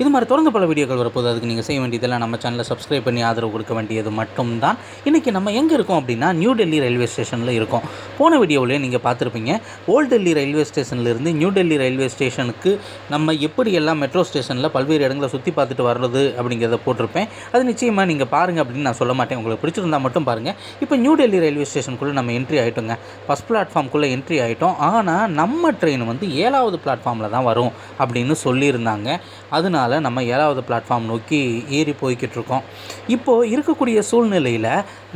இது மாதிரி தொடர்ந்து பல வீடியோக்கள் வரப்போது அதுக்கு நீங்கள் செய்ய வேண்டியதெல்லாம் நம்ம சேனலை சப்ஸ்கிரைப் பண்ணி ஆதரவு கொடுக்க வேண்டியது மட்டும்தான். இன்றைக்கி நம்ம எங்கே இருக்கோம் அப்படின்னா நியூ டெல்லி ரயில்வே ஸ்டேஷனில் இருக்கோம். போன வீடியோவிலே நீங்கள் பார்த்துருப்பீங்க ஓல்டு டெல்லி ரயில்வே ஸ்டேஷன்லேருந்து நியூ டெல்லி ரயில்வே ஸ்டேஷனுக்கு நம்ம எப்படி எல்லாம் மெட்ரோ ஸ்டேஷனில் பல்வேறு இடங்களை சுற்றி பார்த்துட்டு வர்றது அப்படிங்கிறத போட்டிருப்பேன். அது நிச்சயமாக நீங்கள் பாருங்கள் அப்படின்னு நான் சொல்ல மாட்டேன். உங்களுக்கு பிடிச்சிருந்தா மட்டும் பாருங்கள் இப்போ நியூ டெல்லி ரயில்வே ஸ்டேஷனுக்குள்ளே நம்ம என்ட்ரி ஆகிட்டோங்க ஃபஸ்ட் பிளாட்ஃபார்முக்குள்ளே என்ட்ரி ஆகிட்டோம் ஆனால் நம்ம ட்ரெயின் வந்து ஏழாவது பிளாட்ஃபார்மில் தான் வரும் அப்படின்னு சொல்லியிருந்தாங்க. அதனால் அதனால் நம்ம ஏழாவது பிளாட்ஃபார்ம் நோக்கி ஏறி போய்கிட்டு இருக்கோம் இப்போது இருக்கக்கூடிய சூழ்நிலையில்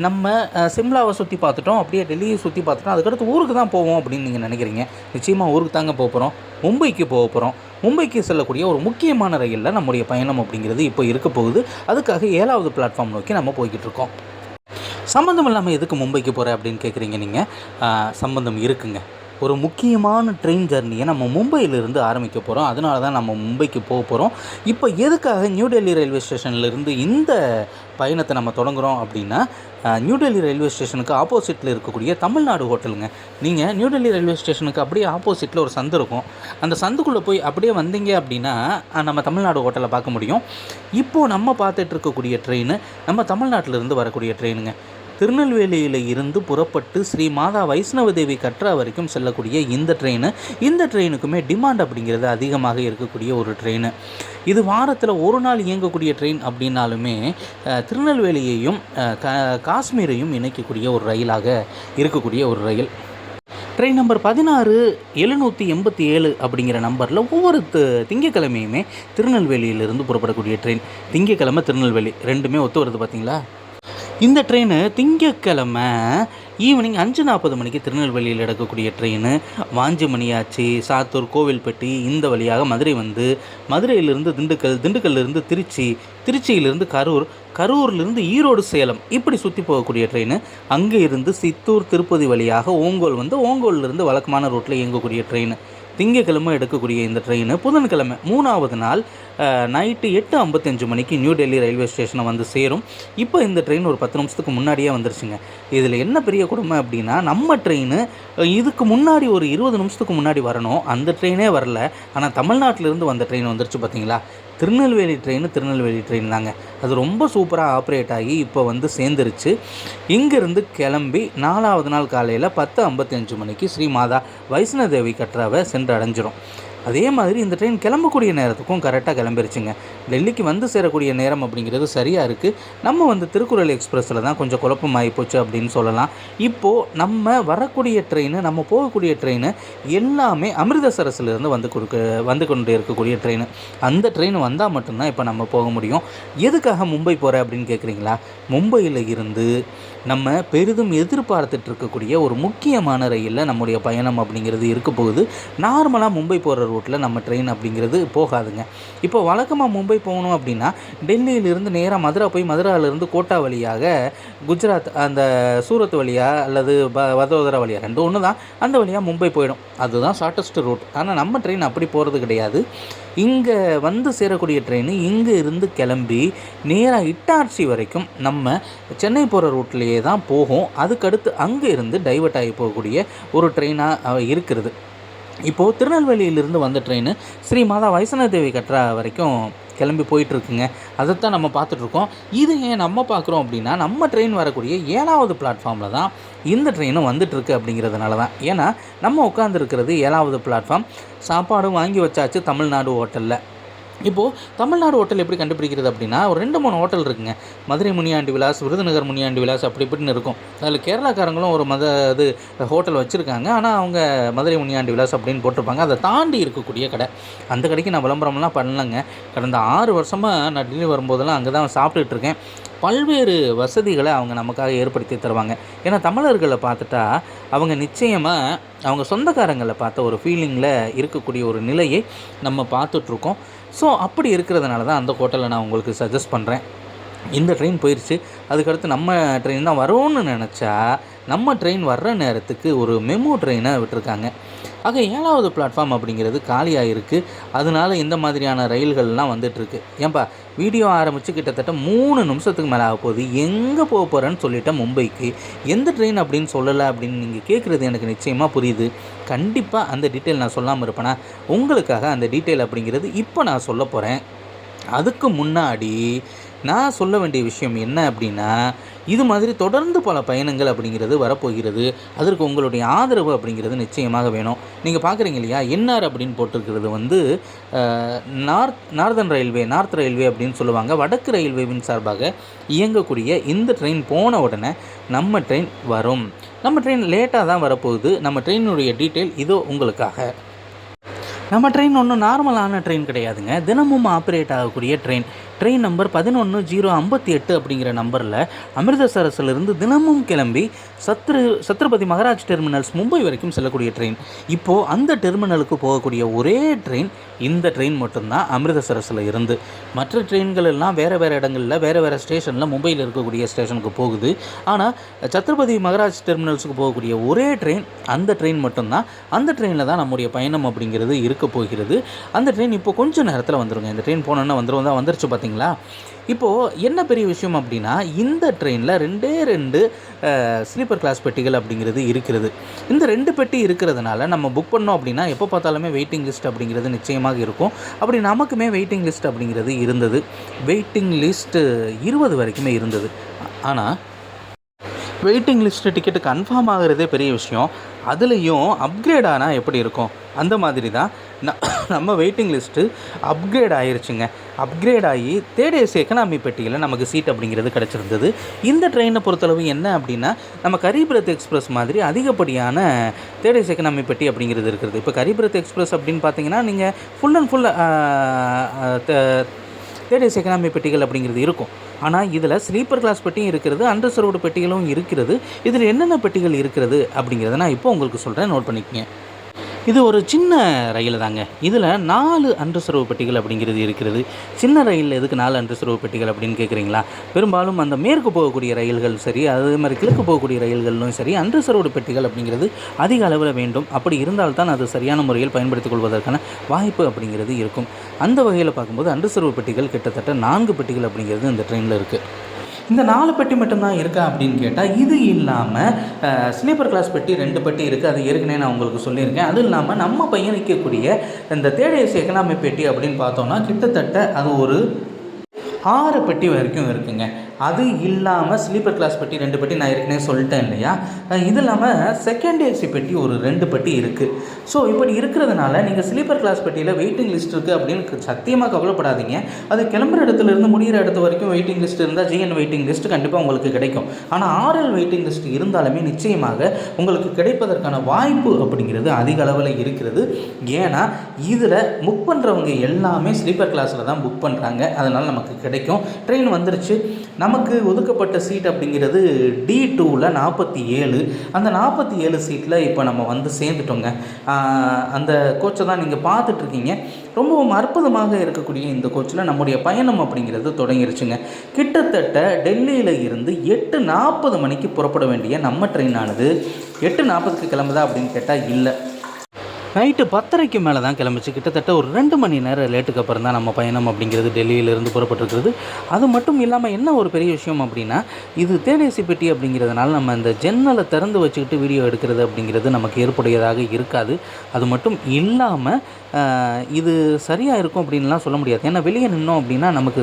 நம்ம சிம்லாவை சுற்றி பார்த்துட்டோம் அப்படியே டெல்லியை சுற்றி பார்த்துட்டோம் அதுக்கடுத்து ஊருக்கு தான் போவோம் அப்படின்னு நீங்கள் நினைக்கிறீங்க. நிச்சயமாக ஊருக்கு தாங்க போக போகிறோம் மும்பைக்கு போக போகிறோம் மும்பைக்கு செல்லக்கூடிய ஒரு முக்கியமான ரயிலில் நம்முடைய பயணம் அப்படிங்கிறது இப்போ இருக்க போகுது. அதுக்காக ஏழாவது பிளாட்ஃபார்ம் நோக்கி நம்ம போய்கிட்டு இருக்கோம் சம்மந்தம் இல்லாமல் எதுக்கு மும்பைக்கு போகிற அப்படின்னு கேட்குறீங்க நீங்கள் சம்மந்தம் இருக்குங்க. ஒரு முக்கியமான ட்ரெயின் ஜர்னியை நம்ம மும்பையிலிருந்து ஆரம்பிக்க போகிறோம் அதனால தான் நம்ம மும்பைக்கு போக போகிறோம் இப்போ எதுக்காக நியூ டெல்லி ரயில்வே ஸ்டேஷன்லேருந்து இந்த பயணத்தை நம்ம தொடங்குகிறோம் அப்படின்னா நியூ டெல்லி ரயில்வே ஸ்டேஷனுக்கு ஆப்போசிட்டில் இருக்கக்கூடிய தமிழ்நாடு ஹோட்டலுங்க நீங்கள் நியூ டெல்லி ரயில்வே ஸ்டேஷனுக்கு அப்படியே ஆப்போசிட்டில் ஒரு சந்து இருக்கும். அந்த சந்துக்குள்ளே போய் அப்படியே வந்தீங்க அப்படின்னா நம்ம தமிழ்நாடு ஹோட்டலை பார்க்க முடியும். இப்போது நம்ம பார்த்துட்டு இருக்கக்கூடிய ட்ரெயின் நம்ம தமிழ்நாட்டிலிருந்து வரக்கூடிய ட்ரெயினுங்க திருநெல்வேலியில் இருந்து புறப்பட்டு ஸ்ரீ மாதா வைஷ்ணவ தேவி கற்றா வரைக்கும் செல்லக்கூடிய இந்த ட்ரெயின் இந்த ட்ரெயினுக்குமே டிமாண்ட் அப்படிங்கிறது அதிகமாக இருக்கக்கூடிய ஒரு ட்ரெயின் இது வாரத்தில் ஒரு நாள் இயங்கக்கூடிய ட்ரெயின் அப்படின்னாலுமே திருநெல்வேலியையும் காஷ்மீரையும் இணைக்கக்கூடிய ஒரு ரயிலாக இருக்கக்கூடிய ஒரு ரயில். ட்ரெயின் நம்பர் பதினாறு எழுநூற்றி எண்பத்தி ஏழு அப்படிங்கிற நம்பரில் ஒவ்வொரு தி- திங்கட்கிழமையுமே திருநெல்வேலியிலிருந்து புறப்படக்கூடிய ட்ரெயின் திங்கட்கிழமை திருநெல்வேலி. ரெண்டுமே ஒத்து வருது பார்த்தீங்களா இந்த ட்ரெயின் திங்கட்கிழமை ஈவினிங் அஞ்சு நாற்பது மணிக்கு திருநெல்வேலியில் எடுக்கக்கூடிய ட்ரெயின் வாஞ்சிமணியாச்சி சாத்தூர் கோவில்பட்டி இந்த வழியாக மதுரை வந்து மதுரையிலிருந்து திண்டுக்கல் திண்டுக்கல்லிருந்து திருச்சி திருச்சியிலிருந்து கரூர் கரூர்லேருந்து ஈரோடு சேலம் இப்படி சுற்றி போகக்கூடிய ட்ரெயின் அங்கே இருந்து சித்தூர் திருப்பதி வழியாக ஓங்கோல் வந்து ஓங்கோல்லேருந்து வழக்கமான ரூட்டில் இயங்கக்கூடிய ட்ரெயின் திங்கக்கிழமை எடுக்கக்கூடிய இந்த ட்ரெயின் புதன்கிழமை மூணாவது நாள் நைட்டு எட்டு ஐம்பத்தஞ்சு மணிக்கு நியூ டெல்லி ரயில்வே ஸ்டேஷனை வந்து சேரும். இப்போ இந்த ட்ரெயின் ஒரு பத்து நிமிஷத்துக்கு முன்னாடியே வந்துருச்சுங்க. இதில் என்ன பெரிய கொடுமை அப்படின்னா நம்ம ட்ரெயின் இதுக்கு முன்னாடி ஒரு இருபது நிமிஷத்துக்கு முன்னாடி வரணும். அந்த ட்ரெயினே வரல. ஆனால் தமிழ்நாட்டிலேருந்து வந்த ட்ரெயின் வந்துருச்சு பார்த்தீங்களா திருநெல்வேலி ட்ரெயின் திருநெல்வேலி ட்ரெயின் தாங்க. அது ரொம்ப சூப்பராக ஆப்ரேட் ஆகி இப்போ வந்து சேர்ந்துருச்சு. இங்கேருந்து கிளம்பி நாலாவது நாள் காலையில் பத்து ஐம்பத்தஞ்சு மணிக்கு ஸ்ரீ மாதா வைஷ்ணதேவி கற்றாவை சென்று அடைஞ்சிரும் அதே மாதிரி இந்த ட்ரெயின் கிளம்பக்கூடிய நேரத்துக்கும் கரெக்டாக கிளம்பிருச்சுங்க. டெல்லிக்கு வந்து சேரக்கூடிய நேரம் அப்படிங்கிறது சரியாக இருக்குது நம்ம வந்து திருக்குறள் எக்ஸ்பிரஸில் தான் கொஞ்சம் குழப்பமாகி போச்சு அப்படின்னு சொல்லலாம். இப்போது நம்ம வரக்கூடிய ட்ரெயின் நம்ம போகக்கூடிய ட்ரெயின் எல்லாமே அமிர்தசரஸ்லேருந்து வந்து கொடுக்க வந்து கொண்டு இருக்கக்கூடிய ட்ரெயின் அந்த ட்ரெயின் வந்தால் மட்டும்தான் இப்போ நம்ம போக முடியும். எதுக்காக மும்பை போகிற அப்படின்னு கேட்குறீங்களா மும்பையில் இருந்து நம்ம பெரிதும் எதிர்பார்த்துட்டு இருக்கக்கூடிய ஒரு முக்கியமான ரயிலில் நம்முடைய பயணம் அப்படிங்கிறது இருக்க போகுது. நார்மலாக மும்பை போகிற ரூட்டில் நம்ம ட்ரெயின் அப்படிங்கிறது போகாதுங்க. இப்போ வழக்கமாக மும்பை போகணும் அப்படின்னா டெல்லியிலிருந்து நேராக மதுரா போய் மதுராவிலிருந்து கோட்டா வழியாக குஜராத் அந்த சூரத் வழியாக அல்லது ப வதோதரா வழியாக ரெண்டும் ஒன்று தான் அந்த வழியாக மும்பை போயிடும். அதுதான் ஷார்ட்டஸ்ட் ரூட் ஆனால் நம்ம ட்ரெயின் அப்படி போகிறது கிடையாது. இங்கே வந்து சேரக்கூடிய ட்ரெயின் இங்கே இருந்து கிளம்பி நேராக இட்டார்ச்சி வரைக்கும் நம்ம சென்னை போகிற ரூட்லேயே தான் போகும். அதுக்கடுத்து அங்கே இருந்து டைவர்ட் ஆகி போகக்கூடிய ஒரு ட்ரெயினாக இருக்கிறது. இப்போது திருநெல்வேலியிலிருந்து வந்த ட்ரெயின் ஸ்ரீ மாதா வைஷ்ணவதேவி கட்ரா வரைக்கும் கிளம்பி போயிட்டுருக்குங்க. அதைத்தான் நம்ம பார்த்துட்ருக்கோம். இது ஏன் நம்ம பார்க்குறோம் அப்படின்னா நம்ம ட்ரெயின் வரக்கூடிய ஏழாவது பிளாட்ஃபார்மில் தான் இந்த ட்ரெயினும் வந்துட்டுருக்கு அப்படிங்கிறதுனால தான். ஏன்னா நம்ம உட்காந்துருக்கிறது ஏழாவது பிளாட்ஃபார்ம் சாப்பாடும் வாங்கி வச்சாச்சு தமிழ்நாடு ஹோட்டலில் இப்போது தமிழ்நாடு ஹோட்டல் எப்படி கண்டுபிடிக்கிறது அப்படின்னா ஒரு ரெண்டு மூணு ஹோட்டல் இருக்குங்க. மதுரை முனியாண்டி விலாஸ் விருதுநகர் முனியாண்டி விலாஸ் அப்படி இப்படின்னு இருக்கும். அதில் கேரளாக்காரங்களும் ஒரு மத இது ஹோட்டல் வச்சுருக்காங்க. ஆனால் அவங்க மதுரை முனியாண்டி விலாஸ் அப்படின்னு போட்டிருப்பாங்க. அதை தாண்டி இருக்கக்கூடிய கடை. அந்த கடைக்கு நான் விளம்பரம்லாம் பண்ணலைங்க. கடந்த ஆறு வருஷமாக நான் டெல்லி வரும்போதெல்லாம் அங்கே தான் சாப்பிட்டுட்ருக்கேன் பல்வேறு வசதிகளை அவங்க நமக்காக ஏற்படுத்தி தருவாங்க. ஏன்னா தமிழர்களை பார்த்துட்டா அவங்க நிச்சயமாக அவங்க சொந்தக்காரங்களை பார்த்த ஒரு ஃபீலிங்கில் இருக்கக்கூடிய ஒரு நிலையை நம்ம பார்த்துட்ருக்கோம் ஸோ அப்படி இருக்கிறதுனால தான் அந்த ஹோட்டலை நான் உங்களுக்கு சஜஸ்ட் பண்ணுறேன் இந்த ட்ரெயின் போயிடுச்சு அதுக்கடுத்து நம்ம ட்ரெயின் தான் வரும்னு நினச்சா நம்ம ட்ரெயின் வர்ற நேரத்துக்கு ஒரு மெமோ ட்ரெயினை விட்டுருக்காங்க. ஆக ஏழாவது பிளாட்ஃபார்ம் அப்படிங்கிறது காலியாக இருக்குது அதனால இந்த மாதிரியான ரயில்கள்லாம் வந்துட்டுருக்கு. ஏன்பா வீடியோ ஆரம்பித்து கிட்டத்தட்ட மூணு நிமிஷத்துக்கு மேலே ஆக போகுது. எங்கே போக போகிறேன்னு சொல்லிட்டேன் மும்பைக்கு. எந்த ட்ரெயின் அப்படின்னு சொல்லலை அப்படின்னு நீங்கள் கேட்குறது எனக்கு நிச்சயமாக புரியுது. கண்டிப்பாக அந்த டீட்டெயில் நான் சொல்லாமல் இருப்பேனா? உங்களுக்காக அந்த டீட்டெயில் அப்படிங்கிறது இப்போ நான் சொல்ல போகிறேன் அதுக்கு முன்னாடி நான் சொல்ல வேண்டிய விஷயம் என்ன அப்படின்னா இது மாதிரி தொடர்ந்து பல பயணங்கள் அப்படிங்கிறது வரப்போகிறது. அதற்கு உங்களுடைய ஆதரவு அப்படிங்கிறது நிச்சயமாக வேணும். நீங்கள் பார்க்குறீங்க இல்லையா? என்ஆர் அப்படின்னு போட்டிருக்கிறது வந்து north northern railway north railway அப்படின்னு சொல்லுவாங்க. வடக்கு ரயில்வேவின் சார்பாக இயங்கக்கூடிய இந்த ட்ரெயின் போன உடனே நம்ம ட்ரெயின் வரும். நம்ம ட்ரெயின் லேட்டாக தான் வரப்போகுது. நம்ம ட்ரெயினுடைய டீட்டெயில் இதோ உங்களுக்காக. நம்ம ட்ரெயின் ஒன்றும் நார்மலான ட்ரெயின் கிடையாதுங்க. தினமும் ஆப்ரேட் ஆகக்கூடிய ட்ரெயின். ட்ரெயின் நம்பர் பதினொன்று ஜீரோ ஐம்பத்தி எட்டு அப்படிங்கிற நம்பரில் அமிர்தசரஸ்லேருந்து தினமும் கிளம்பி சத்ரு சத்ரபதி மகாராஜ் டெர்மினல்ஸ் மும்பை வரைக்கும் செல்லக்கூடிய ட்ரெயின் இப்போது அந்த டெர்மினலுக்கு போகக்கூடிய ஒரே ட்ரெயின் இந்த ட்ரெயின் மட்டும்தான் அமிர்தசரஸில் இருந்து. மற்ற ட்ரெயின்கள் எல்லாம் வேறு வேறு இடங்களில் வேறு வேறு ஸ்டேஷனில் மும்பையில் இருக்கக்கூடிய ஸ்டேஷனுக்கு போகுது. ஆனால் சத்ரபதி மகாராஜ் டெர்மினல்ஸுக்கு போகக்கூடிய ஒரே ட்ரெயின் அந்த ட்ரெயின் மட்டும்தான். அந்த ட்ரெயினில் தான் நம்முடைய பயணம் அப்படிங்கிறது இருக்க போகிறது. அந்த ட்ரெயின் இப்போ கொஞ்சம் நேரத்தில் வந்துருங்க. இந்த ட்ரெயின் போனோன்னா வந்துடும் தான் வந்துருச்சு பார்த்தீங்களா? இப்போது என்ன பெரிய விஷயம் அப்படின்னா இந்த ட்ரெயினில் ரெண்டே ரெண்டு ஸ்லீப்பர் கிளாஸ் பெட்டிகள் அப்படிங்கிறது இருக்கிறது. இந்த ரெண்டு பெட்டி இருக்கிறதுனால நம்ம புக் பண்ணோம் அப்படின்னா எப்போ பார்த்தாலுமே வெயிட்டிங் லிஸ்ட் அப்படிங்கிறது நிச்சயமாக இருக்கும். அப்படி நமக்குமே வெயிட்டிங் லிஸ்ட் அப்படிங்கிறது இருந்தது. வெயிட்டிங் லிஸ்ட்டு இருபது வரைக்குமே இருந்தது. ஆனால் வெயிட்டிங் லிஸ்ட்டு டிக்கெட்டு கன்ஃபார்ம் ஆகிறதே பெரிய விஷயம். அதுலேயும் அப்கிரேட் ஆனால் எப்படி இருக்கும்? அந்த மாதிரி தான் நம்ம வெயிட்டிங் லிஸ்ட்டு அப்கிரேட் ஆயிருச்சுங்க. அப்கிரேட் ஆகி தேர்ட் ஏசி எக்கனாமி பெட்டியில் நமக்கு சீட் அப்படிங்கிறது கிடச்சிருந்தது. இந்த ட்ரெயினை பொறுத்தளவு என்ன அப்படின்னா நம்ம கரிபுரத் எக்ஸ்பிரஸ் மாதிரி அதிகப்படியான தேர்ட் ஏசி எக்கனாமி பெட்டி அப்படிங்கிறது இருக்கிறது இப்போ கரிபுரத் எக்ஸ்பிரஸ் அப்படின்னு பார்த்தீங்கன்னா நீங்கள் full and full third economy பெட்டிகள் அப்படிங்கிறது இருக்கும். ஆனால் இதில் ஸ்லீப்பர் கிளாஸ் பெட்டியும் இருக்கிறது அண்டர்சர்வ்டு பெட்டிகளும் இருக்கிறது. இதில் என்னென்ன பெட்டிகள் இருக்கிறது அப்படிங்கிறத நான் இப்போ உங்களுக்கு சொல்கிறேன் நோட் பண்ணிக்கங்க. இது ஒரு சின்ன ரயில் தாங்க. இதில் நாலு அன்றுசரவு பெட்டிகள் அப்படிங்கிறது இருக்கிறது. சின்ன ரயிலில் எதுக்கு நாலு அன்றுசரவு பெட்டிகள் அப்படின்னு கேட்குறீங்களா பெரும்பாலும் அந்த மேற்கு போகக்கூடிய ரயில்கள் சரி அதே மாதிரி கிழக்கு போகக்கூடிய ரயில்களும் சரி அண்டர்சர்வ்டு பெட்டிகள் அப்படிங்கிறது அதிக அளவில் வேண்டும். அப்படி இருந்தால்தான் அது சரியான முறையில் பயன்படுத்திக் கொள்வதற்கான வாய்ப்பு அப்படிங்கிறது இருக்கும். அந்த வகையில் பார்க்கும்போது அன்றுசரவு பெட்டிகள் கிட்டத்தட்ட நான்கு பெட்டிகள் அப்படிங்கிறது இந்த ட்ரெயினில் இருக்குது இந்த நாலு பெட்டி மட்டும்தான் இருக்கா அப்படின்னு கேட்டால் இது இல்லாமல் ஸ்லீப்பர் கிளாஸ் பெட்டி ரெண்டு பெட்டி இருக்குது அது ஏற்கனவே நான் உங்களுக்கு சொல்லியிருக்கேன். அதுவும் இல்லாமல் நம்ம பயணிக்கக்கூடிய இந்த தேர்ட் ஏசி எக்கனாமி பெட்டி அப்படின்னு பார்த்தோம்னா கிட்டத்தட்ட அது ஒரு ஆறு பெட்டி வரைக்கும் இருக்குங்க. அது இல்லாமல் ஸ்லீப்பர் கிளாஸ் பெட்டி ரெண்டு பெட்டி நான் ஏற்கனவே சொல்லிட்டேன் இல்லையா? இது இல்லாமல் செகண்ட் ஏசி பெட்டி ஒரு ரெண்டு பெட்டி இருக்குது ஸோ இப்படி இருக்கிறதுனால நீங்கள் ஸ்லீப்பர் கிளாஸ் பெட்டியில் வெயிட்டிங் லிஸ்ட் இருக்குது அப்படின்னு சத்தியமாக கவலைப்படாதீங்க. அது கிளம்புற இடத்துல இருந்து முடிகிற இடத்து வரைக்கும் வெயிட்டிங் லிஸ்ட் இருந்தால் ஜிஎன் வெயிட்டிங் லிஸ்ட் கண்டிப்பாக உங்களுக்கு கிடைக்கும். ஆனால் ஆர்எல் வெயிட்டிங் லிஸ்ட் இருந்தாலுமே நிச்சயமாக உங்களுக்கு கிடைப்பதற்கான வாய்ப்பு அப்படிங்கிறது அதிக அளவில் இருக்கிறது. ஏன்னா இதில் புக் பண்ணுறவங்க எல்லாமே ஸ்லீப்பர் கிளாஸில் தான் புக் பண்ணுறாங்க அதனால் நமக்கு கிடைக்கும். ட்ரெயின் வந்துருச்சு. நமக்கு ஒதுக்கப்பட்ட சீட் அப்படிங்கிறது டி டூவில் நாற்பத்தி ஏழு. அந்த நாற்பத்தி ஏழு சீட்டில் இப்போ நம்ம வந்து சேர்ந்துட்டோங்க. அந்த கோச்சை தான் நீங்கள் பார்த்துட்ருக்கீங்க. ரொம்பவும் அற்புதமாக இருக்கக்கூடிய இந்த கோச்சில் நம்முடைய பயணம் அப்படிங்கிறது தொடங்கிருச்சுங்க. கிட்டத்தட்ட டெல்லியில் இருந்து எட்டு நாற்பது மணிக்கு புறப்பட வேண்டிய நம்ம ட்ரெயினானது எட்டு நாற்பதுக்கு கிளம்புதா அப்படின்னு கேட்டால் இல்லை. நைட்டு பத்தரைக்கு மேலே தான் கிளம்பிச்சு. கிட்டத்தட்ட ஒரு ரெண்டு மணி நேரம் லேட்டுக்கு அப்புறம் தான் நம்ம பயணம் அப்படிங்கிறது டெல்லியிலேருந்து புறப்பட்டுருக்குறது. அது மட்டும் இல்லாமல் என்ன ஒரு பெரிய விஷயம் அப்படின்னா இது தேடேசி பெட்டி அப்படிங்கிறதுனால நம்ம இந்த ஜன்னலை திறந்து வச்சுக்கிட்டு வீடியோ எடுக்கிறது அப்படிங்கிறது நமக்கு ஏற்புடையதாக இருக்காது. அது மட்டும் இல்லாமல் இது சரியாக இருக்கும் அப்படின்லாம் சொல்ல முடியாது. ஏன்னா வெளியே நின்னோம் அப்படின்னா நமக்கு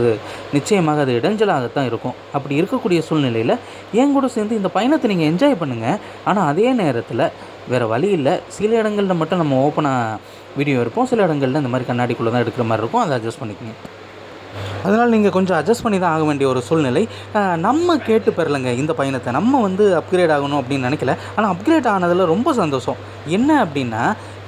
நிச்சயமாக அது இடைஞ்சலாகத்தான் இருக்கும். அப்படி இருக்கக்கூடிய சூழ்நிலையில் என் கூட சேர்ந்து இந்த பயணத்தை நீங்கள் என்ஜாய் பண்ணுங்கள் ஆனால் அதே நேரத்தில் வேறு வழி இல்லை. சில இடங்களில் மட்டும் நம்ம ஓப்பனாக வீடியோ இருப்போம் சில இடங்களில் இந்த மாதிரி கண்ணாடிக்குள்ளே தான் எடுக்கிற மாதிரி இருக்கும். அதை அட்ஜஸ்ட் பண்ணிக்கோங்க. அதனால் நீங்கள் கொஞ்சம் அட்ஜஸ்ட் பண்ணி தான் ஆக வேண்டிய ஒரு சூழ்நிலை. நம்ம கேட்டு பெறலைங்க இந்த பயணத்தை. நம்ம வந்து அப்கிரேட் ஆகணும் அப்படின்னு நினைக்கல. ஆனால் அப்கிரேட் ஆனதில் ரொம்ப சந்தோஷம். என்ன அப்படின்னா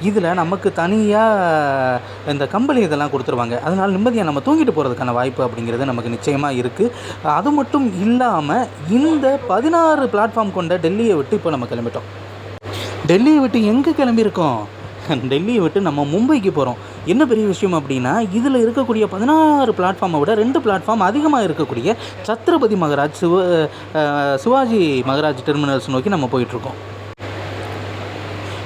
இதில் நமக்கு தனியாக இந்த கம்பளி இதெல்லாம் கொடுத்துருவாங்க. அதனால் நிம்மதியாக நம்ம தூங்கிட்டு போகிறதுக்கான வாய்ப்பு அப்படிங்கிறது நமக்கு நிச்சயமாக இருக்குது அது மட்டும் இல்லாமல் இந்த பதினாறு பிளாட்ஃபார்ம் கொண்ட டெல்லியை விட்டு இப்போ நம்ம கிளம்பிட்டோம். டெல்லியை விட்டு எங்கே கிளம்பியிருக்கோம்? டெல்லியை விட்டு நம்ம மும்பைக்கு போகிறோம் என்ன பெரிய விஷயம் அப்படின்னா இதில் இருக்கக்கூடிய பதினாறு பிளாட்ஃபார்மை விட ரெண்டு பிளாட்ஃபார்ம் அதிகமாக இருக்கக்கூடிய சத்ரபதி மகராஜ் சிவ சிவாஜி மகராஜ் டெர்மினல்ஸ் நோக்கி நம்ம போயிட்டுருக்கோம்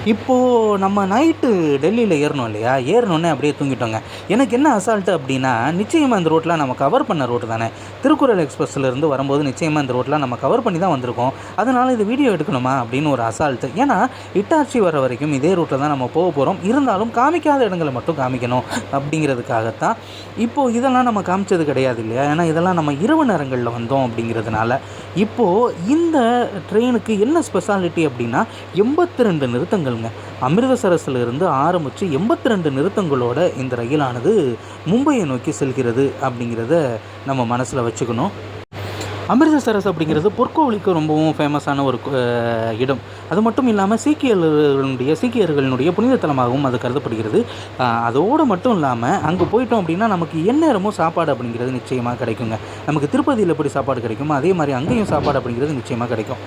இப்போது நம்ம நைட்டு டெல்லியில் ஏறணும் இல்லையா? ஏறணுன்னே அப்படியே தூங்கிட்டோங்க. எனக்கு என்ன அசால்ட்டு அப்படின்னா நிச்சயமாக இந்த ரோட்டில் நம்ம கவர் பண்ண ரோட்டு தானே. திருக்குறள் எக்ஸ்பிரஸ்லேருந்து வரும்போது நிச்சயமாக இந்த ரோட்டில் நம்ம கவர் பண்ணி தான் வந்திருக்கோம். அதனால் இது வீடியோ எடுக்கணுமா அப்படின்னு ஒரு அசால்ட்டு ஏன்னா இட்டாச்சி வர வரைக்கும் இதே ரூட்டில் தான் நம்ம போக போகிறோம் இருந்தாலும் காமிக்காத இடங்களை மட்டும் காமிக்கணும் அப்படிங்கிறதுக்காகத்தான். இப்போது இதெல்லாம் நம்ம காமிச்சது கிடையாது இல்லையா? ஏன்னா இதெல்லாம் நம்ம இரவு நேரங்களில் வந்தோம் அப்படிங்கிறதுனால. இப்போது இந்த ட்ரெயினுக்கு என்ன ஸ்பெஷாலிட்டி அப்படின்னா எண்பத்தி ரெண்டு நிறுத்தங்கள்ங்க. அமிர்தசரஸில் இருந்து ஆரம்பித்து எண்பத்தி ரெண்டு நிறுத்தங்களோட இந்த ரயிலானது மும்பையை நோக்கி செல்கிறது அப்படிங்கிறத நம்ம மனசில் வச்சுக்கணும். அமிர்தசரஸ் அப்படிங்கிறது பொற்கோவிலுக்கு ரொம்பவும் ஃபேமஸான ஒரு இடம். அது மட்டும் இல்லாமல் சீக்கியர்களுடைய சீக்கியர்களுடைய புனித தலமாகவும் அது கருதப்படுகிறது. அதோடு மட்டும் இல்லாமல் அங்கே போயிட்டோம் அப்படின்னா நமக்கு எந்நேரமும் சாப்பாடு அப்படிங்கிறது நிச்சயமாக கிடைக்குங்க. நமக்கு திருப்பதியில் எப்படி சாப்பாடு கிடைக்குமோ அதே மாதிரி அங்கேயும் சாப்பாடு அப்படிங்கிறது நிச்சயமாக கிடைக்கும்.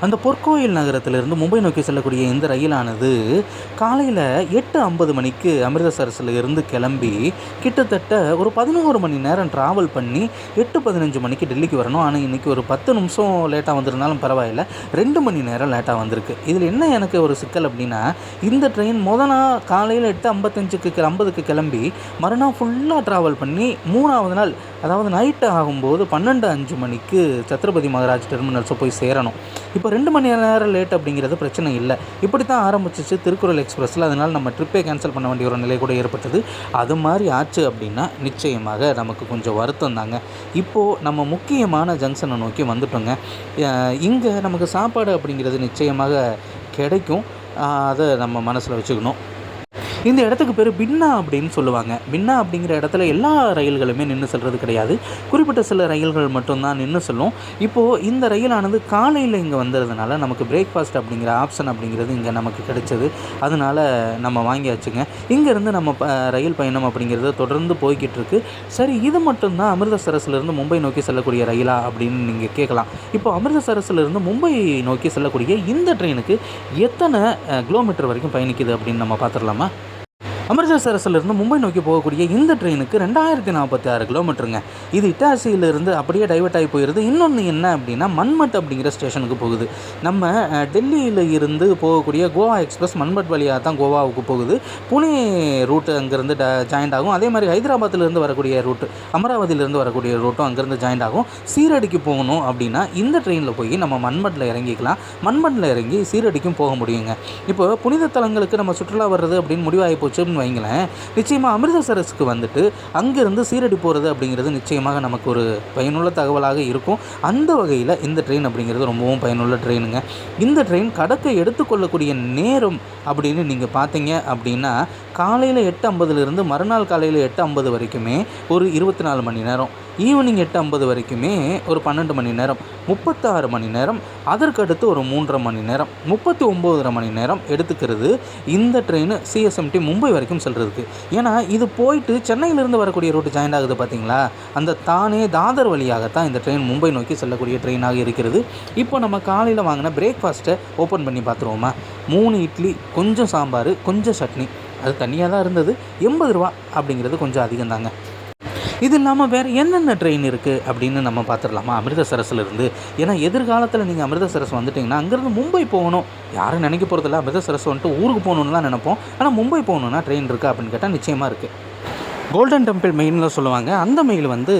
அந்த பொற்கோயில் நகரத்திலிருந்து மும்பை நோக்கி செல்லக்கூடிய இந்த ரயிலானது காலையில் எட்டு ஐம்பது மணிக்கு அமிர்தசரஸில் இருந்து கிளம்பி கிட்டத்தட்ட ஒரு பதினோரு மணி நேரம் ட்ராவல் பண்ணி எட்டு பதினஞ்சு மணிக்கு டெல்லிக்கு வரணும். ஆனால் இன்றைக்கி ஒரு பத்து நிமிஷம் லேட்டாக வந்திருந்தாலும் பரவாயில்ல. ரெண்டு மணி நேரம் லேட்டாக வந்திருக்கு. இதில் என்ன எனக்கு ஒரு சிக்கல் அப்படின்னா இந்த ட்ரெயின் முத நாள் காலையில் எட்டு ஐம்பத்தஞ்சுக்கு ஐம்பதுக்கு கிளம்பி மறுநாள் ஃபுல்லாக ட்ராவல் பண்ணி மூணாவது நாள் அதாவது நைட்டு ஆகும்போது பன்னெண்டு அஞ்சு மணிக்கு சத்ரபதி மகாராஜ் டெர்மினல்ஸை போய் சேரணும். இப்போ ரெண்டு மணி நேரம் லேட் அப்படிங்கிறது பிரச்சனை இல்லை. இப்படி தான் ஆரம்பிச்சிச்சு திருக்குறள் எக்ஸ்பிரஸில் அதனால் நம்ம ட்ரிப்பே கேன்சல் பண்ண வேண்டிய ஒரு நிலை கூட ஏற்பட்டது. அது மாதிரி ஆச்சு அப்படின்னா நிச்சயமாக நமக்கு கொஞ்சம் வருத்தம் தாங்க. இப்போது நம்ம முக்கியமான ஜங்ஷனை நோக்கி வந்துட்டோங்க. இங்கே நமக்கு சாப்பாடு அப்படிங்கிறது நிச்சயமாக கிடைக்கும். அதை நம்ம மனசில் வச்சுக்கணும். இந்த இடத்துக்கு பேர் பின்னா அப்படின்னு சொல்லுவாங்க. பின்னா அப்படிங்கிற இடத்துல எல்லா ரயில்களுமே நின்று செல்வது கிடையாது. குறிப்பிட்ட சில ரயில்கள் மட்டும்தான் நின்று செல்லும். இப்போது இந்த ரயிலானது காலையில் இங்கே வந்ததுனால நமக்கு பிரேக்ஃபாஸ்ட் அப்படிங்கிற ஆப்ஷன் அப்படிங்கிறது இங்கே நமக்கு கிடைச்சது. அதனால நம்ம வாங்கியாச்சுங்க. இங்கேருந்து நம்ம ப- ரயில் பயணம் அப்படிங்கிறது தொடர்ந்து போய்கிட்டு இருக்கு சரி இது மட்டும்தான் அமிர்தசரஸ்லேருந்து மும்பை நோக்கி செல்லக்கூடிய ரயிலா அப்படின்னு நீங்கள் கேட்கலாம் இப்போ அமிர்தசரஸ்லேருந்து மும்பை நோக்கி செல்லக்கூடிய இந்த ட்ரெயினுக்கு எத்தனை கிலோமீட்டர் வரைக்கும் பயணிக்குது அப்படின்னு நம்ம பார்த்துடலாமா அமிர்தசரஸ்லேருந்து மும்பை நோக்கி போகக்கூடிய இந்த ட்ரெயினுக்கு ரெண்டாயிரத்தி நாற்பத்தி ஆறு கிலோமீட்டருங்க. இது இட்டாசியிலிருந்து அப்படியே டைவெர்ட் ஆகி போயிடுது இன்னொன்று என்ன அப்படின்னா மன்மட் அப்படிங்கிற ஸ்டேஷனுக்கு போகுது. நம்ம டெல்லியில் இருந்து போகக்கூடிய கோவா எக்ஸ்பிரஸ் மன்மட் வழியாக தான் கோவாவுக்கு போகுது. புனே ரூட்டு அங்கேருந்து ஜாயிண்ட் ஆகும். அதே மாதிரி ஹைதராபாத்திலேருந்து வரக்கூடிய ரூட்டு அமராவதியிலேருந்து வரக்கூடிய ரூட்டும் அங்கேருந்து ஜாயிண்ட் ஆகும். சீரடிக்கு போகணும் அப்படின்னா இந்த ட்ரெயினில் போய் நம்ம மன்மட்டில் இறங்கிக்கலாம். மன்மட்டில் இறங்கி சீரடிக்கும் போக முடியுங்க. இப்போ புனித தலங்களுக்கு நம்ம சுற்றுலா வர்றது அப்படின்னு முடிவாகி போச்சு. அப்படின்னு வைங்களேன் நிச்சயமாக அமிர்தசரஸுக்கு வந்துட்டு அங்கேருந்து சீரடி போகிறது அப்படிங்கிறது நிச்சயமாக நமக்கு ஒரு பயனுள்ள தகவலாக இருக்கும். அந்த வகையில் இந்த ட்ரெயின் அப்படிங்கிறது ரொம்பவும் பயனுள்ள ட்ரெயினுங்க. இந்த ட்ரெயின் கடக்க எடுத்துக்கொள்ளக்கூடிய நேரம் அப்படின்னு நீங்கள் பார்த்தீங்க அப்படின்னா காலையில் எட்டு ஐம்பதுலேருந்து மறுநாள் காலையில் எட்டு ஐம்பது வரைக்குமே ஒரு இருபத்தி நாலு மணி நேரம். ஈவினிங் எட்டு ஐம்பது வரைக்குமே ஒரு பன்னெண்டு மணி நேரம் முப்பத்தாறு மணி நேரம் அதற்கடுத்து ஒரு மூன்றரை மணி நேரம் முப்பத்தி ஒம்போதரை மணி நேரம் எடுத்துக்கிறது இந்த ட்ரெயின் சிஎஸ்எம்டி மும்பை வரைக்கும் செல்கிறதுக்கு ஏன்னா இது போயிட்டு சென்னையிலேருந்து வரக்கூடிய ரூட்டு ஜாயின் ஆகுது பார்த்தீங்களா அந்த தானே தாதர் வழியாகத்தான் இந்த ட்ரெயின் மும்பை நோக்கி செல்லக்கூடிய ட்ரெயினாக இருக்கிறது. இப்போ நம்ம காலையில் வாங்கின பிரேக்ஃபாஸ்ட்டை ஓப்பன் பண்ணி பார்த்துருவோமா மூணு இட்லி கொஞ்சம் சாம்பார் கொஞ்சம் சட்னி. அது தனியாக தான் இருந்தது. எண்பது ரூபா அப்படிங்கிறது கொஞ்சம் அதிகம் தாங்க இது இல்லாமல் வேறு என்னென்ன ட்ரெயின் இருக்குது அப்படின்னு நம்ம பார்த்துடலாமா? அமிர்தசரஸில் இருந்து ஏன்னா எதிர்காலத்தில் நீங்கள் அமிர்தசரஸ் வந்துட்டிங்கன்னா அங்கேருந்து மும்பை போகணும். யாரும் நினைக்க போகிறதில்ல அமிர்தசரஸ் வந்துட்டு ஊருக்கு போகணுன்னு தான் நினைப்போம். ஆனால் மும்பை போகணுன்னா ட்ரெயின் இருக்கா அப்படின்னு கேட்டால் நிச்சயமாக இருக்குது கோல்டன் டெம்பிள் மெயினில் சொல்லுவாங்க. அந்த மெயில் வந்து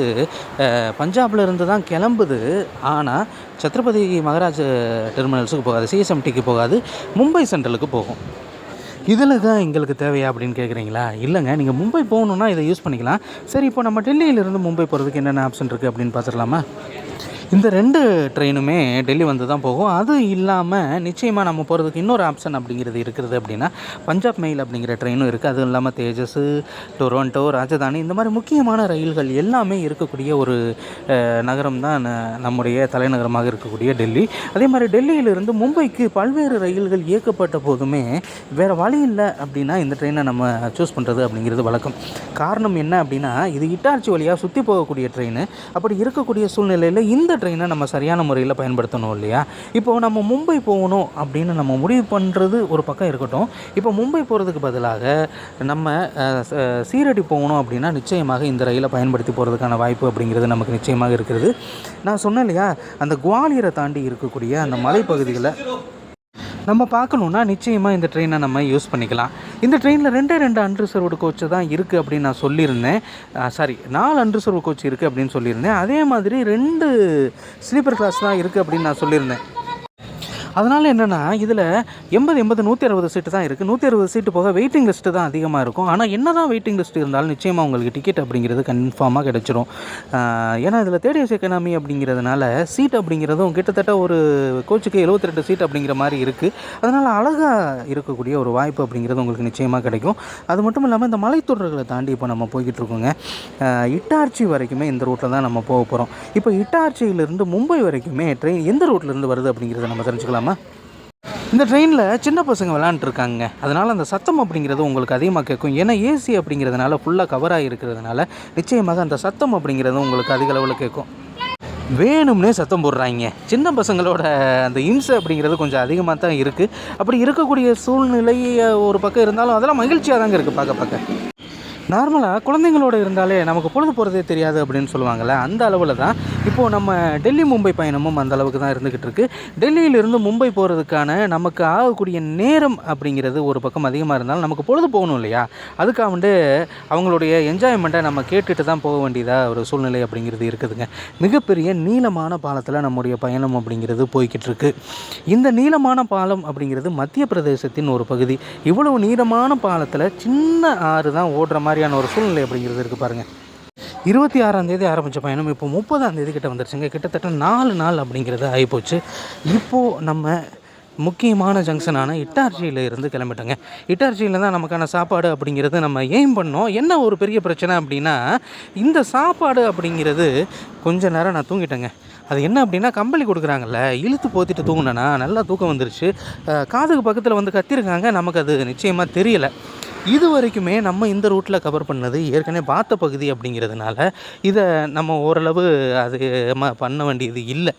அஹ், பஞ்சாப்ல இருந்து தான் கிளம்புது. ஆனால் சத்ரபதி மகாராஜ் டெர்மினல்ஸுக்கு போகாது. சிஎஸ்எம்டிக்கு போகாது. மும்பை சென்ட்ரலுக்கு போகும். இதில் தான் எங்களுக்கு தேவையா அப்படின்னு கேட்குறீங்களா? இல்லைங்க நீங்கள் மும்பை போகணுன்னா இதை யூஸ் பண்ணிக்கலாம். சரி இப்போ நம்ம டெல்லியிலேருந்து மும்பை போகிறதுக்கு என்னென்ன ஆப்ஷன் இருக்குது அப்படின்னு பார்த்துடலாமா? இந்த ரெண்டு ட்ரெயினுமே டெல்லி வந்து தான் போகும். அது இல்லாமல் நிச்சயமாக நம்ம போகிறதுக்கு இன்னொரு ஆப்ஷன் அப்படிங்கிறது இருக்கிறது அப்படின்னா பஞ்சாப் மெயில் அப்படிங்கிற ட்ரெயினும் இருக்குது அதுவும் இல்லாமல் தேஜஸ் டொரோண்டோ ராஜதானி இந்த மாதிரி முக்கியமான ரயில்கள் எல்லாமே இருக்கக்கூடிய ஒரு நகரம் தான் ந- நம்முடைய தலைநகரமாக இருக்கக்கூடிய டெல்லி. அதே மாதிரி டெல்லியிலிருந்து மும்பைக்கு பல்வேறு ரயில்கள் இயக்கப்பட்ட போதுமே வேறு வழி இல்லை அப்படின்னா இந்த ட்ரெயினை நம்ம சூஸ் பண்ணுறது அப்படிங்கிறது வழக்கம். காரணம் என்ன அப்படின்னா இது இட்டார்ச்சி வழியாக சுற்றி போகக்கூடிய ட்ரெயின் அப்படி இருக்கக்கூடிய சூழ்நிலையில் இந்த ட்ரெயினை நம்ம சரியான முறையில் பயன்படுத்தணும் இல்லையா? இப்போ நம்ம மும்பை போகணும் அப்படின்னு நம்ம முடிவு பண்ணுறது ஒரு பக்கம் இருக்கட்டும். இப்போ மும்பை போகிறதுக்கு பதிலாக நம்ம சீரடி போகணும் அப்படின்னா நிச்சயமாக இந்த ரயிலை பயன்படுத்தி போகிறதுக்கான வாய்ப்பு அப்படிங்கிறது நமக்கு நிச்சயமாக இருக்கிறது. நான் சொன்னேன் இல்லையா? அந்த குவாலியரை தாண்டி இருக்கக்கூடிய அந்த மலைப்பகுதிகளை நம்ம பார்க்கணுன்னா நிச்சயமாக இந்த ட்ரெயினை நம்ம யூஸ் பண்ணிக்கலாம். இந்த ட்ரெயினில் ரெண்டே ரெண்டு அன்ரிசர்வ்டு கோச்சு தான் இருக்குது அப்படின்னு நான் சொல்லியிருந்தேன். சாரி நாலு அன்ரிசர்வ் கோச் இருக்குது அப்படின்னு சொல்லியிருந்தேன். அதே மாதிரி ரெண்டு ஸ்லீப்பர் கிளாஸ் தான் இருக்குது அப்படின்னு நான் சொல்லியிருந்தேன். அதனால் என்னென்னா இதில் எண்பது எண்பது நூற்றி அறுபது சீட்டு தான் இருக்குது நூற்றி அறுபது சீட்டு போக வெயிட்டிங் லிஸ்ட்டு தான் அதிகமாக இருக்கும். ஆனால் என்ன தான் வெயிட்டிங் லிஸ்ட் இருந்தாலும் நிச்சயமாக உங்களுக்கு டிக்கெட் அப்படிங்கிறது கன்ஃபார்மாக கிடச்சிரும். ஏன்னா இதில் தேர்ட் எக்கனாமி அப்படிங்கிறதுனால சீட் அப்படிங்கிறதும் கிட்டத்தட்ட ஒரு கோச்சுக்கு 72 ரெண்டு சீட் அப்படிங்கிற மாதிரி இருக்குது அதனால் அழகாக இருக்கக்கூடிய ஒரு வாய்ப்பு அப்படிங்கிறது உங்களுக்கு நிச்சயமாக கிடைக்கும். அது மட்டும் இல்லாமல் இந்த மலைத்தொடர்களை தாண்டி இப்போ நம்ம போய்கிட்டு இருக்கோங்க. இட்டார்ச்சி வரைக்குமே இந்த ரூட்டில் தான் நம்ம போக போகிறோம் இப்போ இட்டார்ச்சியிலிருந்து மும்பை வரைக்குமே ட்ரெயின் எந்த ரூட்லேருந்து வருது அப்படிங்கிறத நம்ம தெரிஞ்சுக்கலாம்? இந்த ட்ரெயினில் சின்ன பசங்க விளாண்டுருக்காங்க அதனால் அந்த சத்தம் அப்படிங்கிறது உங்களுக்கு அதிகமாக கேட்கும். ஏன்னா ஏசி அப்படிங்கிறதுனால ஃபுல்லாக கவர் ஆகிருக்கிறதுனால நிச்சயமாக அந்த சத்தம் அப்படிங்கிறது உங்களுக்கு அதிக அளவில் கேட்கும். வேணும்னே சத்தம் போடுறாங்க. சின்ன பசங்களோட அந்த இம்சை அப்படிங்கிறது கொஞ்சம் அதிகமாக தான் இருக்குது அப்படி இருக்கக்கூடிய சூழ்நிலை ஒரு பக்கம் இருந்தாலும் அதெல்லாம் மகிழ்ச்சியாக தாங்க இருக்குது பார்க்க பார்க்க. நார்மலாக குழந்தைங்களோட இருந்தாலே நமக்கு பொழுது போகிறதே தெரியாது அப்படின்னு சொல்லுவாங்கள்ல அந்த அளவில் தான் இப்போது நம்ம டெல்லி மும்பை பயணமும் அந்த அளவுக்கு தான் இருந்துக்கிட்டு இருக்குது டெல்லியிலிருந்து மும்பை போகிறதுக்கான நமக்கு ஆகக்கூடிய நேரம் அப்படிங்கிறது ஒரு பக்கம் அதிகமாக இருந்தாலும் நமக்கு பொழுது போகணும் இல்லையா? அதுக்காக வந்து அவங்களுடைய என்ஜாய்மெண்ட்டை நம்ம கேட்டுட்டு தான் போக வேண்டியதாக ஒரு சூழ்நிலை அப்படிங்கிறது இருக்குதுங்க. மிகப்பெரிய நீளமான பாலத்தில் நம்முடைய பயணம் அப்படிங்கிறது போய்கிட்டு இருக்கு. இந்த நீளமான பாலம் அப்படிங்கிறது மத்திய பிரதேசத்தின் ஒரு பகுதி. இவ்வளவு நீளமான பாலத்தில் சின்ன ஆறு தான் ஓடுற மாதிரி மாதிரியான ஒரு சூழ்நிலை அப்படிங்கிறது இருக்குது பாருங்கள் இருபத்தி ஆறாம் தேதி ஆரம்பித்த பயணம் இப்போ முப்பதாம் தேதி கிட்ட வந்துருச்சுங்க. கிட்டத்தட்ட நாலு நாள் அப்படிங்கிறது ஆகிப்போச்சு. இப்போது நம்ம முக்கியமான ஜங்ஷனான இட்டார்ச்சியில் இருந்து கிளம்பிட்டோங்க. இட்டார்ச்சியில் தான் நமக்கான சாப்பாடு அப்படிங்கிறது நம்ம எய்ம் பண்ணோம். என்ன ஒரு பெரிய பிரச்சனை அப்படின்னா இந்த சாப்பாடு அப்படிங்கிறது கொஞ்ச நேரம் நான் தூங்கிட்டேங்க. அது என்ன அப்படின்னா கம்பளி கொடுக்குறாங்கல்ல இழுத்து போத்திட்டு தூங்கினேன்னா நல்லா தூக்கம் வந்துருச்சு. காதுக்கு பக்கத்தில் வந்து கத்திருக்காங்க. நமக்கு அது நிச்சயமாக தெரியலை. இது வரைக்குமே நம்ம இந்த ரூட்டில் கவர் பண்ணது ஏற்கனவே பார்த்த பகுதி அப்படிங்கிறதுனால இதை நம்ம ஓரளவு அது பண்ண வேண்டியது இல்லை.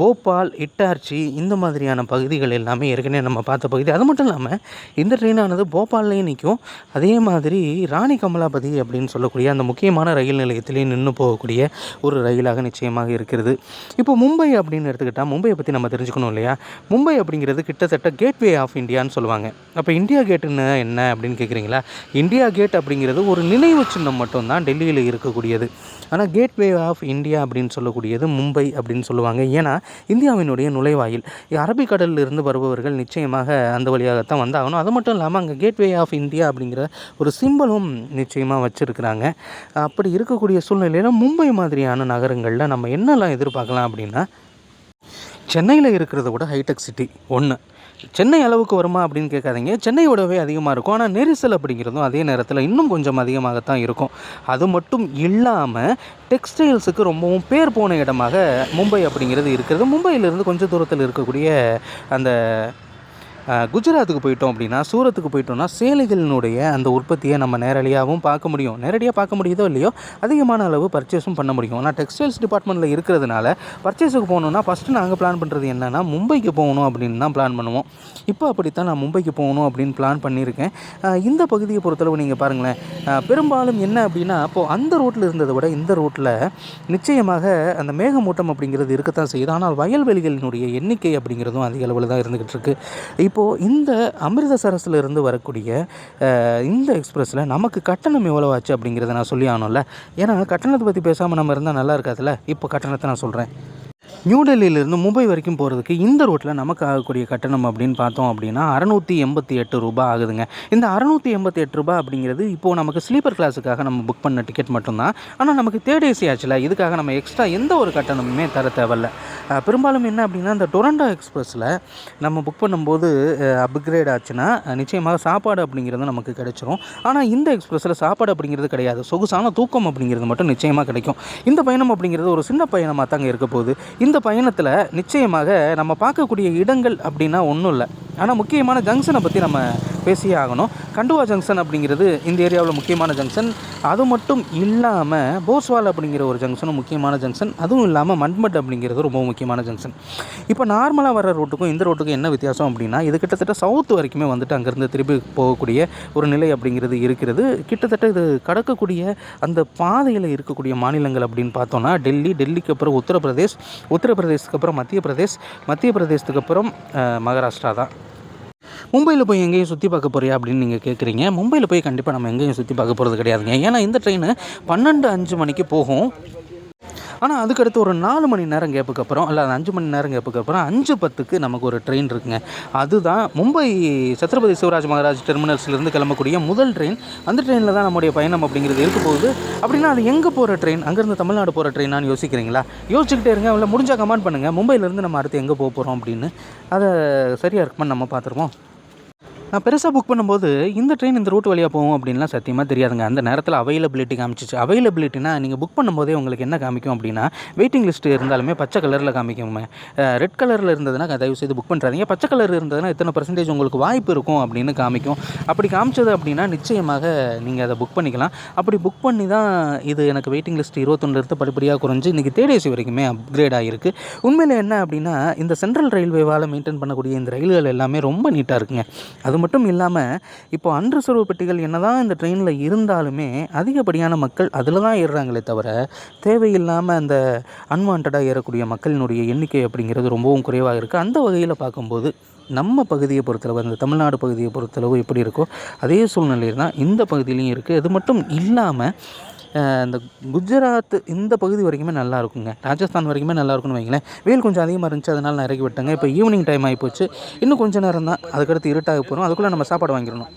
போபால் இட்டார்ச்சி இந்த மாதிரியான பகுதிகள் எல்லாமே ஏற்கனவே நம்ம பார்த்த பகுதி. அது மட்டும் இல்லாமல் இந்த ட்ரெயினானது போபால்லையும் நிற்கும் அதே மாதிரி ராணி கமலாபதி அப்படின்னு சொல்லக்கூடிய அந்த முக்கியமான ரயில் நிலையத்திலேயே நின்று போகக்கூடிய ஒரு ரயிலாக நிச்சயமாக இருக்கிறது. இப்போ மும்பை அப்படின்னு எடுத்துக்கிட்டால் மும்பையை பற்றி நம்ம தெரிஞ்சுக்கணும் இல்லையா? மும்பை அப்படிங்கிறது கிட்டத்தட்ட கேட்வே ஆஃப் இந்தியான்னு சொல்லுவாங்க. அப்போ இந்தியா கேட்டுன்னு என்ன அப்படின்னு கேட்குறீங்களா இந்தியா கேட் அப்படிங்கிறது ஒரு நினைவு சின்னம் மட்டும்தான் டெல்லியில் இருக்கக்கூடியது. ஆனால் கேட்வே ஆஃப் இந்தியா அப்படின்னு சொல்லக்கூடியது மும்பை அப்படின்னு சொல்லுவாங்க. ஏன்னா இந்தியாவினுடைய நுழைவாயில். அரபிக்கடலில் இருந்து வருபவர்கள் நிச்சயமாக அந்த வழியாகத்தான் வந்தாகணும். அது மட்டும் இல்லாமல் அங்கே கேட்வே ஆஃப் இந்தியா அப்படிங்கிற ஒரு சிம்பலும் நிச்சயமாக வச்சுருக்கிறாங்க. அப்படி இருக்கக்கூடிய சூழ்நிலையில் மும்பை மாதிரியான நகரங்களில் நம்ம என்னெல்லாம் எதிர்பார்க்கலாம் அப்படின்னா சென்னையில் இருக்கிறத விட ஹைடெக் சிட்டி ஒன்று சென்னை அளவுக்கு வருமா அப்படின்னு கேட்காதீங்க. சென்னையோடவே அதிகமாக இருக்கும். ஆனால் நெரிசல் அப்படிங்கிறதும் அதே நேரத்தில் இன்னும் கொஞ்சம் அதிகமாகத்தான் இருக்கும். அது மட்டும் இல்லாமல் டெக்ஸ்டைல்ஸுக்கு ரொம்பவும் பேர் போன இடமாக மும்பை அப்படிங்கிறது இருக்கிறது. மும்பையிலிருந்து கொஞ்சம் தூரத்தில் இருக்கக்கூடிய அந்த குஜராத்துக்கு போயிட்டோம் அப்படின்னா சூரத்துக்கு போயிட்டோம்னா சேலைகளினுடைய அந்த உற்பத்தியை நம்ம நேரடியாகவும் பார்க்க முடியும். நேரடியாக பார்க்க முடியுதோ இல்லையோ அதிகமான அளவு பர்ச்சேஸும் பண்ண முடியும். ஆனால் டெக்ஸ்டைல்ஸ் டிபார்ட்மெண்ட்டில் இருக்கிறதுனால பர்ச்சேஸுக்கு போகணுன்னா ஃபஸ்ட்டு நாங்கள் பிளான் பண்ணுறது என்னென்னா மும்பைக்கு போகணும் அப்படின்னு தான் பிளான் பண்ணுவோம். இப்போ அப்படித்தான் நான் மும்பைக்கு போகணும் அப்படின்னு பிளான் பண்ணியிருக்கேன். இந்த பகுதியை பொறுத்தளவு நீங்கள் பாருங்களேன். பெரும்பாலும் என்ன அப்படின்னா அப்போது அந்த ரோட்டில் இருந்ததை விட இந்த ரோட்டில் நிச்சயமாக அந்த மேகமூட்டம் அப்படிங்கிறது இருக்கத்தான் செய்யுது. ஆனால் வயல்வெளிகளினுடைய எண்ணிக்கை அப்படிங்கிறதும் அதிக அளவில் தான் இருந்துகிட்டு இப்போ இப்போது இந்த அமிர்தசரஸில் இருந்து வரக்கூடிய இந்த எக்ஸ்பிரஸில் நமக்கு கட்டணம் எவ்வளோ ஆச்சு அப்படிங்கிறத நான் சொல்லி ஆகணும்ல? ஏன்னா கட்டணத்தை பற்றி பேசாமல் நம்ம இருந்தால் நல்லா இருக்காதுல்ல? இப்போ கட்டணத்தை நான் சொல்கிறேன் நியூ டெல்லியிலிருந்து மும்பை வரைக்கும் போகிறதுக்கு இந்த ரோட்டில் நமக்கு ஆகக்கூடிய கட்டணம் அப்படின்னு பார்த்தோம் அப்படின்னா அறநூற்றி எண்பத்தி எட்டு ரூபாய் ஆகுதுங்க. இந்த அறநூற்றி எண்பத்தி எட்டு ரூபாய் அப்படிங்கிறது இப்போது நமக்கு ஸ்லீப்பர் கிளாஸுக்காக நம்ம புக் பண்ண டிக்கெட் மட்டும்தான். ஆனால் நமக்கு தேர்ட் ஏசி ஆச்சுல இதுக்காக நம்ம எக்ஸ்ட்ரா எந்த ஒரு கட்டணமுமே தர தேவையில்ல. பெரும்பாலும் என்ன அப்படின்னா இந்த டொரண்டோ எக்ஸ்பிரஸில் நம்ம புக் பண்ணும்போது அப்கிரேட் ஆச்சுன்னா நிச்சயமாக சாப்பாடு அப்படிங்கிறது நமக்கு கிடைச்சிரும். ஆனால் இந்த எக்ஸ்பிரஸில் சாப்பாடு அப்படிங்கிறது கிடையாது. சொகுசான தூக்கம் அப்படிங்கிறது மட்டும் நிச்சயமாக கிடைக்கும். இந்த பயணம் அப்படிங்கிறது ஒரு சின்ன பயணமாக தாங்க இருக்க போகுது. இந்த பயணத்தில் நிச்சயமாக நம்ம பார்க்கக்கூடிய இடங்கள் அப்படின்னா ஒன்றும் இல்லை. ஆனால் முக்கியமான ஜங்ஷனை பற்றி நம்ம பேசியே ஆகணும். கண்டுவா ஜங்ஷன் அப்படிங்கிறது இந்த ஏரியாவில் முக்கியமான ஜங்ஷன் அது மட்டும் இல்லாமல் போஸ்வால் அப்படிங்கிற ஒரு ஜங்ஷனும் முக்கியமான ஜங்ஷன் அதுவும் இல்லாமல் மண்மட் அப்படிங்கிறது ரொம்ப முக்கியமான ஜங்ஷன் இப்போ நார்மலாக வர ரோட்டுக்கும் இந்த ரோட்டுக்கும் என்ன வித்தியாசம் அப்படின்னா இது கிட்டத்தட்ட சவுத் வரைக்குமே வந்துட்டு அங்கேருந்து திருப்பி போகக்கூடிய ஒரு நிலை அப்படிங்கிறது இருக்கிறது. கிட்டத்தட்ட இது கடக்கக்கூடிய அந்த பாதையில் இருக்கக்கூடிய மாநிலங்கள் அப்படின்னு பார்த்தோன்னா டெல்லி டெல்லிக்கு அப்புறம் உத்தரப்பிரதேஷ் உத்தரப்பிரதேசத்துக்கு அப்புறம் மத்திய பிரதேஷ் மத்திய பிரதேசத்துக்கு அப்புறம் மகாராஷ்டிரா தான். மும்பையில் போய் எங்கேயும் சுற்றி பார்க்க போறியா அப்படின்னு நீங்கள் கேட்குறீங்க மும்பையில் போய் கண்டிப்பாக நம்ம எங்கேயும் சுற்றி பார்க்க போகிறது கிடையாதுங்க. ஏன்னா இந்த ட்ரெயின் பன்னெண்டு அஞ்சு மணிக்கு போகும். ஆனால் அதுக்கடுத்து ஒரு நாலு மணி நேரம் கேப்புக்கு அப்புறம் அல்லது அஞ்சு மணி நேரம் கேப்புக்கு அப்புறம் அஞ்சு பத்துக்கு நமக்கு ஒரு ட்ரெயின் இருக்குங்க. அதுதான் மும்பை சத்ரபதி சிவராஜ் மகாராஜ் டெர்மினல்ஸ்லேருந்து கிளம்பக்கூடிய முதல் ட்ரெயின் அந்த ட்ரெயினில் தான் நம்முடைய பயணம் அப்படிங்கிறது இருக்க போகுது. அப்படின்னா அது எங்கே போகிற ட்ரெயின் அங்கேருந்து தமிழ்நாடு போகிற ட்ரெயினான்னு யோசிக்கிறீங்களா? யோசிச்சுக்கிட்டே இருங்க. இல்லை முடிஞ்சால் கமெண்ட் பண்ணுங்கள் மும்பையிலேருந்து நம்ம அடுத்து எங்கே போக போகிறோம் அப்படின்னு. அதை சரியாக இருக்குமான்னு நம்ம பார்த்துருவோம். நான் பெருசாக புக் பண்ணும்போது இந்த ட்ரெயின் இந்த ரூட் வழியாக போகும் அப்படின்லாம் சத்தியமாக தெரியாதுங்க. அந்த நேரத்தில் அவைலபிலிட்டி காமிச்சிச்சு. அவைலபிலிட்டினா நீங்கள் புக் பண்ணும்போதே உங்களுக்கு என்ன காமிக்கும் அப்படின்னா வெயிட்டிங் லிஸ்ட்டு இருந்தாலுமே பச்சை கலரில் காமிக்குமே ரெட் கலரில் இருந்ததுன்னா தயவு செய்து புக் பண்ணுறாதீங்க பச்சை கலர் இருந்ததுன்னா எத்தனை பர்சன்டேஜ் உங்களுக்கு வாய்ப்பு இருக்கும் அப்படின்னு காமிக்கும். அப்படி காமிச்சது அப்படின்னா நிச்சயமாக நீங்கள் அதை புக் பண்ணிக்கலாம். அப்படி புக் பண்ணி தான் இது எனக்கு வெயிட்டிங் லிஸ்ட் இருபத்தொன்னு இருந்து படிப்படியாக குறைஞ்சி இன்றைக்கி தேடேசி வரைக்குமே அப்கிரேட் ஆகிருக்கு உண்மையில் என்ன அப்படின்னா இந்த சென்ட்ரல் ரயில்வேவால் மெயின்டைன் பண்ணக்கூடிய இந்த ரயில்கள் எல்லாமே ரொம்ப நீட்டாக இருக்குங்க. அது மட்டும் இல்லாமல் இப்போ அன்ரிசர்வ் பெட்டிகள் என்னதான் இந்த ட்ரெயினில் இருந்தாலுமே அதிகப்படியான மக்கள் அதில் தான் ஏறுறாங்களே தவிர தேவையில்லாமல் அந்த அன்வான்டாக ஏறக்கூடிய மக்களினுடைய எண்ணிக்கை அப்படிங்கிறது ரொம்பவும் குறைவாக இருக்குது அந்த வகையில் பார்க்கும்போது நம்ம பகுதியை பொறுத்தளவு அந்த தமிழ்நாடு பகுதியை பொறுத்தளவு எப்படி இருக்கோ அதே சூழ்நிலையில் தான் இந்த பகுதியிலையும் இருக்குது அது மட்டும் இல்லாமல் இந்த குஜராத் இந்த பகுதி வரைக்குமே நல்லா இருக்குங்க ராஜஸ்தான் வரைக்குமே நல்லா இருக்கும்னு வைங்களேன். வெயில் கொஞ்சம் அதிகமாக இருந்துச்சு அதனால் நான் இறக்கி விட்டேங்க. இப்போ ஈவினிங் டைம் ஆகி போச்சு இன்னும் கொஞ்சம் நேரம் தான் அதுக்கடுத்து இருட்டாக போகிறோம் அதுக்குள்ளே நம்ம சாப்பாடு வாங்கிடணும்.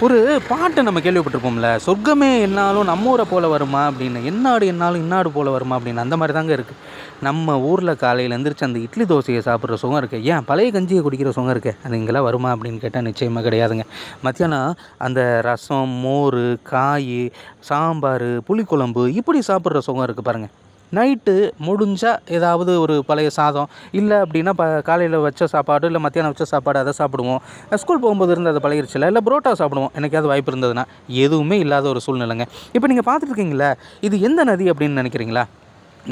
ஒரு பாட்டை நம்ம கேள்விப்பட்டிருப்போம்ல சொர்க்கமே என்னாலும் நம்ம ஊரை போல வருமா? அப்படின்னு என்னாடு என்னாலும் இன்னாடு போல வருமா? அப்படின்னு அந்த மாதிரி தாங்க இருக்குது நம்ம ஊரில் காலையில் எந்திரிச்சு அந்த இட்லி தோசையை சாப்பிட்ற சுகம் இருக்குது ஏன் பழைய கஞ்சியை குடிக்கிற சுகம் இருக்குது அது இங்கெல்லாம் வருமா அப்படின்னு கேட்டால் நிச்சயமாக கிடையாதுங்க. மத்தியானம் அந்த ரசம் மோர் காய் சாம்பார் புளிக்குழம்பு இப்படி சாப்பிட்ற சுகம் இருக்குது பாருங்கள் நைட்டு முடிஞ்சால் ஏதாவது ஒரு பழைய சாதம் இல்லை அப்படின்னா ப காலையில் வச்ச சாப்பாடு இல்லை மத்தியானம் வச்ச சாப்பாடு அதை சாப்பிடுவோம். ஸ்கூல் போகும்போது இருந்து அது பழகிருச்சுல இல்லை புரோட்டா சாப்பிடுவோம். எனக்காவது வாய்ப்பு இருந்ததுன்னா எதுவுமே இல்லாத ஒரு சூழ்நிலைங்க. இப்போ நீங்கள் பார்த்துருக்கீங்களா இது எந்த நதி அப்படின்னு நினைக்கிறீங்களா?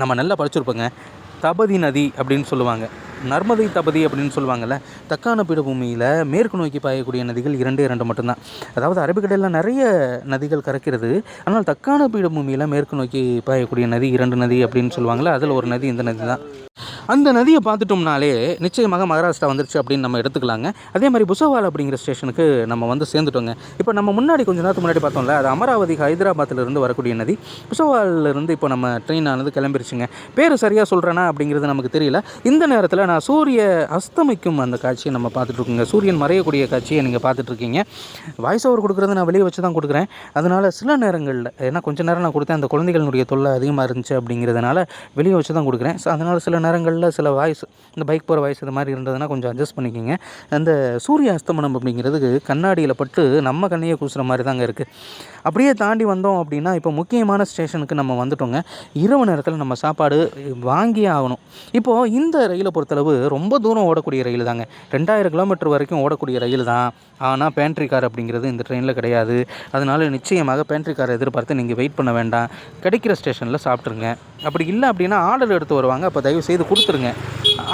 நம்ம நல்லா படிச்சிருப்போங்க. தபதி நதி அப்படின்னு சொல்லுவாங்க. நர்மதை தபதி அப்படின்னு சொல்லுவாங்கள்ல தக்கான பீடபூமியில் மேற்கு நோக்கி பாயக்கூடிய நதிகள் இரண்டே இரண்டு மட்டும்தான். அதாவது அரபிக்கடலில் நிறைய நதிகள் கறக்கிறது ஆனால் தக்கான பீடபூமியில் மேற்கு நோக்கி பாயக்கூடிய நதி இரண்டு நதி அப்படின்னு சொல்லுவாங்கள்ல அதில் ஒரு நதி இந்த நதி தான். அந்த நதியை பார்த்துட்டோம்னாலே நிச்சயமாக மகாராஷ்டிரா வந்துருச்சு அப்படின்னு நம்ம எடுத்துக்கலாங்க. அதே மாதிரி புசவால் அப்படிங்கிற ஸ்டேஷனுக்கு நம்ம வந்து சேர்ந்துட்டோங்க. இப்போ நம்ம முன்னாடி கொஞ்ச நேரத்துக்கு முன்னாடி பார்த்தோம்ல அது அமராவதி ஹைதராபாத்திலிருந்து வரக்கூடிய நதி. புசவாலிருந்து இப்போ நம்ம ட்ரெயின் ஆனது கிளம்பிருச்சுங்க. பேர் சரியாக சொல்கிறேனா அப்படிங்கிறது நமக்கு தெரியல. இந்த நேரத்தில் நான் சூரிய அஸ்தமிக்கும் அந்த காட்சியை நம்ம பார்த்துட்ருக்கோங்க. சூரியன் மறையக்கூடிய காட்சியை நீங்கள் பார்த்துட்ருக்கீங்க. வாய்ஸ் ஓவர் கொடுக்குறது நான் வெளியே வச்சு தான் கொடுக்குறேன். அதனால் சில நேரங்களில் ஏன்னா கொஞ்சம் நேரம் நான் கொடுத்தேன் அந்த குழந்தைகளுடைய தொல்லை அதிகமாக இருந்துச்சு அப்படிங்கிறதுனால வெளியே வச்சு தான் கொடுக்குறேன். ஸோ அதனால் சில நேரங்களில் சில வாய்ஸ் இந்த பைக் போகிற வாய்ஸ் இது மாதிரி இருந்ததுன்னா கொஞ்சம் அட்ஜஸ்ட் பண்ணிக்கோங்க. அந்த சூரிய அஸ்தமனம் அப்படிங்கிறது கண்ணாடியில் பட்டு நம்ம கண்ணையே கூசுகிற மாதிரி தாங்க இருக்குது அப்படியே தாண்டி வந்தோம் அப்படின்னா இப்போ முக்கியமான ஸ்டேஷனுக்கு நம்ம வந்துட்டோங்க. இரவு நேரத்தில் நம்ம சாப்பாடு வாங்கியே ஆகணும். இப்போது இந்த ரயிலை பொறுத்தளவு ரொம்ப தூரம் ஓடக்கூடிய ரயில் தாங்க. ரெண்டாயிரம் கிலோமீட்டர் வரைக்கும் ஓடக்கூடிய ரயில் தான். ஆனால் பேண்ட்ரி கார் அப்படிங்கிறது இந்த ட்ரெயினில் கிடையாது. அதனால் நிச்சயமாக பேண்ட்ரி காரை எதிர்பார்த்து நீங்கள் வெயிட் பண்ண வேண்டாம். கிடைக்கிற ஸ்டேஷனில் சாப்பிட்ருங்க அப்படி இல்லை அப்படின்னா ஆர்டர் எடுத்து வருவாங்க. அப்போ தயவு செய்து கொடுத்துருங்க.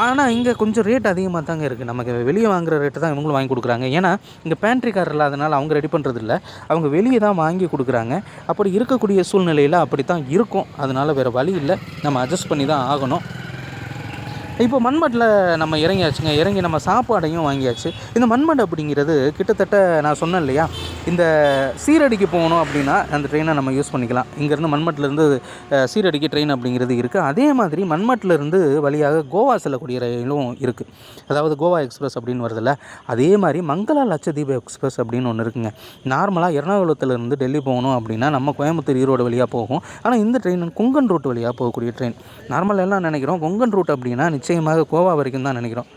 ஆனால் இங்கே கொஞ்சம் ரேட் அதிகமாக தாங்க இருக்குது நமக்கு வெளியே வாங்குற ரேட்டு தான் இவங்களும் வாங்கி கொடுக்குறாங்க. ஏன்னா இங்கே பேண்ட்ரி கார் இல்லாதனால அவங்க ரெடி பண்ணுறது இல்லை அவங்க வெளியே தான் வாங்கி கொடுக்குறாங்க. அப்படி இருக்கக்கூடிய சூழ்நிலையில் அப்படி தான் இருக்கும். அதனால் வேறு வழி இல்லை. நம்ம அட்ஜஸ்ட் பண்ணி தான் ஆகணும். இப்போ மண்மட்டில் நம்ம இறங்கியாச்சுங்க. இறங்கி நம்ம சாப்பாடையும் வாங்கியாச்சு. இந்த மண்மட் அப்படிங்கிறது கிட்டத்தட்ட நான் சொன்னேன் இல்லையா? இந்த சீரடிக்கு போகணும் அப்படின்னா அந்த ட்ரெயினை நம்ம யூஸ் பண்ணிக்கலாம். இங்கேருந்து மண்மட்டிலேருந்து சீரடிக்கு ட்ரெயின் அப்படிங்கிறது இருக்குது அதே மாதிரி மண்மட்டிலேருந்து வழியாக கோவா செல்லக்கூடிய ரயிலும் இருக்குது அதாவது கோவா எக்ஸ்பிரஸ் அப்படின்னு வருதுல்ல. அதே மாதிரி மங்களா லட்சதீப எக்ஸ்பிரஸ் அப்படின்னு ஒன்று இருக்குங்க. நார்மலாக எர்ணாகுளத்துலேருந்து டெல்லி போகணும் அப்படின்னா நம்ம கோயம்புத்தூர் ஈரோடு வழியாக போகும். ஆனால் இந்த ட்ரெயின் கொங்கன் ரூட் வழியாக போகக்கூடிய ட்ரெயின். நார்மலாக எல்லாம் நினைக்கிறோம். கொங்கன் ரூட் அப்படின்னா நிச்சயமாக கோவா வரைக்கும் தான் நினைக்கிறோம்.